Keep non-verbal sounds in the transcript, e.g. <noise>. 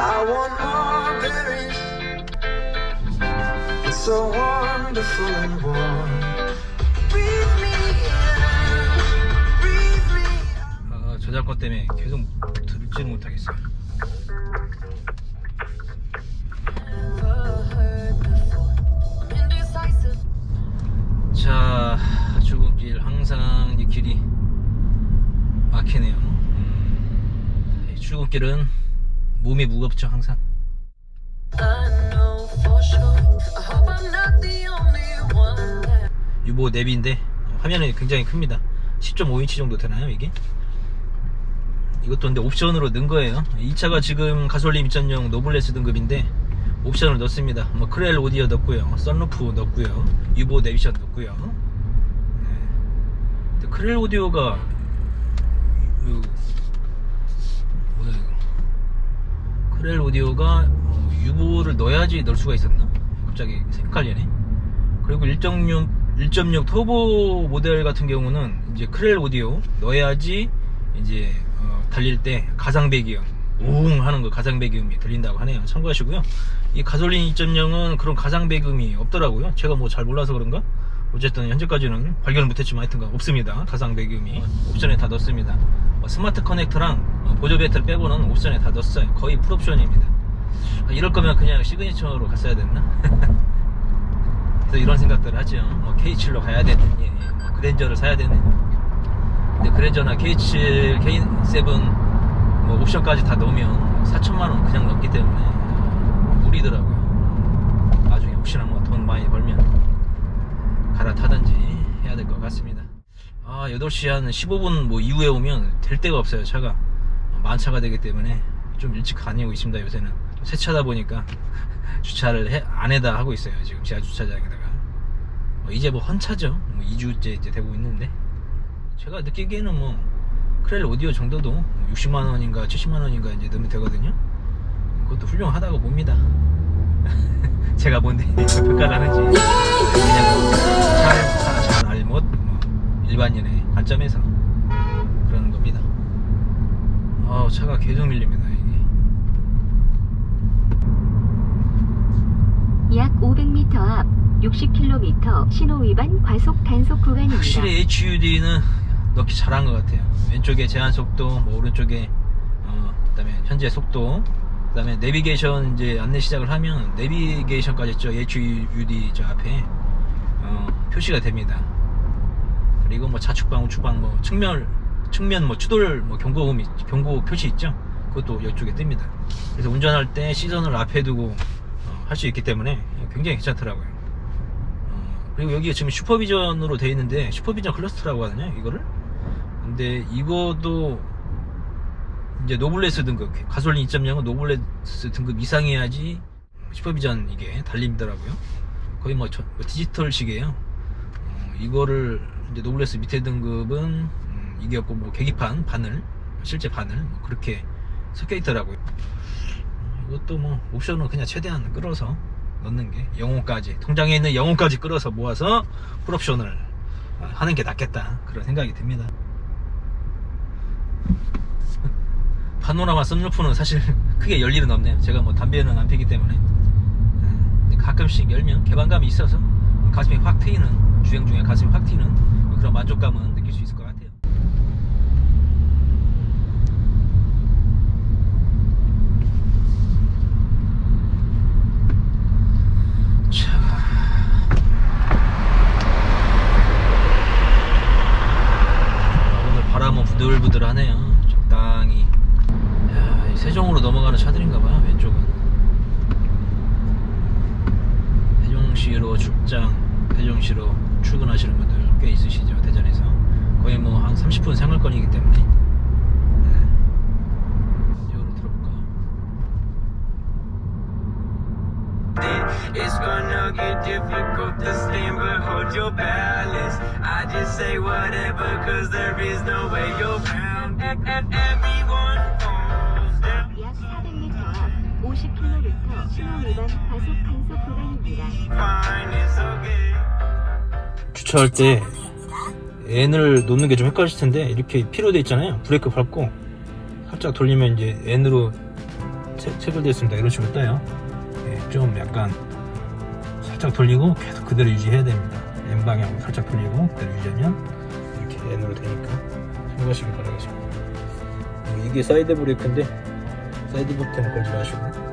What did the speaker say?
I want more berries. It's so wonderful and warm. Breathe me in, breathe me out. 어, 저작권 때문에 계속 들지는 못하겠어요. 자, 출근길 항상 이 길이 막히네요. 음, 이 출근길은 몸이 무겁죠, 항상. 유보 내비인데 화면이 굉장히 큽니다. 10.5인치 정도 되나요, 이게? 이것도 근데 옵션으로 넣은 거예요. 이 차가 지금 가솔린 2.0 노블레스 등급인데 옵션을 넣습니다. 뭐 크렐 오디오 넣고요, 썬루프 넣고요, 유보 내비션 넣고요. 네. 크렐 오디오가 이- 뭐야 이거? 크렐 오디오가 어, 유보를 넣어야지 넣을 수가 있었나? 갑자기 헷갈리네. 그리고 1.6 1.6 터보 모델 같은 경우는 이제 크렐 오디오 넣어야지 이제 어, 달릴 때 가상 배기음 우웅 하는 거 가상 배기음이 들린다고 하네요. 참고하시고요. 이 가솔린 2.0은 그런 가상 배기음이 없더라고요. 제가 뭐 잘 몰라서 그런가? 어쨌든 현재까지는 발견을 못했지만 하여튼간 없습니다. 가상 배기음이 옵션에 다 넣습니다. 뭐 스마트 커넥터랑 어, 보조 배터리 빼고는 옵션에 다 넣었어요. 거의 풀옵션입니다. 아, 이럴 거면 그냥 시그니처로 갔어야 됐나? <laughs> 그래서 이런 생각들을 하죠. 뭐 K7로 가야 되느니, 뭐 그랜저를 사야 되느니. 근데 그랜저나 K7, K7 뭐 옵션까지 다 넣으면 4천만 원 그냥 넣기 때문에 무리더라고요. 나중에 혹시나 뭐 돈 많이 벌면 갈아타든지 같습니다. 아 8시 한 15분 뭐 이후에 오면 될 데가 없어요 차가. 만차가 되기 때문에 좀 일찍 다니고 있습니다 요새는. 새 차다 보니까 <laughs> 주차를 해- 안에다 하고 있어요 지금 지하 주차장에다가. 뭐 이제 뭐 헌차죠. 뭐 2주째 이제 되고 있는데. 제가 느끼기에는 뭐 크렐 오디오 정도도 뭐 60만 원인가 70만 원인가 이제 넣으면 되거든요. 그것도 훌륭하다고 봅니다. <laughs> 제가 뭔데 <laughs> 평가를 하는지 관점에서 그런 겁니다 아 차가 계속 밀립니다 이게 약 500m 앞 60km 신호 위반 과속 단속 구간입니다. 확실히 HUD는 넣기 잘한 것 같아요. 왼쪽에 제한 속도, 뭐 오른쪽에 어, 그다음에 현재 속도, 그다음에 내비게이션 이제 안내 시작을 하면 내비게이션까지 있죠. HUD 저 앞에 어, 표시가 됩니다. 그리고 뭐 좌측방, 우측방, 뭐 측면, 측면 뭐 추돌 뭐 경고음이 경고 표시 있죠. 그것도 이쪽에 뜹니다. 그래서 운전할 때 시선을 앞에 두고 어, 할수 있기 때문에 굉장히 괜찮더라고요. 어, 그리고 여기가 지금 슈퍼비전으로 되어 있는데 슈퍼비전 클러스터라고 하거든요 이거를 근데 이거도 이제 노블레스 등급 가솔린 2.0은 노블레스 등급 이상해야지 슈퍼비전 이게 달립니다라고요 거의 뭐, 저- 뭐 디지털식이에요 어, 이거를 이제 노블레스 밑에 등급은 음, 이게 없고 뭐 계기판 바늘 실제 바늘 뭐 그렇게 섞여 있더라고요. 어, 이것도 뭐 옵션은 그냥 최대한 끌어서 넣는 게 영혼까지 통장에 있는 영혼까지 끌어서 모아서 풀옵션을 아, 하는 게 낫겠다. 그런 생각이 듭니다. <laughs> 파노라마 썬루프는 사실 크게 열 일은 없네요. 제가 뭐 담배는 안 피기 때문에. 음, 근데 가끔씩 열면 개방감이 있어서 가슴이 확 트이는 주행 중에 가슴이 확 트이는 그런 만족감은 느낄 수 있을 것 같아요 자 아, 오늘 바람은 부들부들하네요. 적당히. 야, 이 세종으로 넘어가는 차들인가봐요. 왼쪽은. 세종시로 출장, 세종시로 출근하시는 분들 꽤 있으시죠. 대전에서. 거의 뭐 한 30분 생활권이기 때문에. 네. 이거를 들어볼까? It's gonna get difficult to stand, but hold your balance. I just say whatever, cause there is no way you're bound. E- e- Everyone falls down. 약 400m 앞 50km 신호 위반 과속 단속 구간입니다. 주차할 때 N을 놓는 게 좀 헷갈릴 텐데 이렇게 P로 돼 있잖아요 브레이크 밟고 살짝 돌리면 이제 N으로 체, 체결됐습니다. 이런 식으로 떠요. 예, 좀 약간 살짝 돌리고 계속 그대로 유지해야 됩니다. N 방향으로 살짝 돌리고 그대로 유지하면 이렇게 N으로 되니까 참고하시기 바라겠습니다. 이게 사이드 브레이크인데 사이드 버튼 걸지 마시고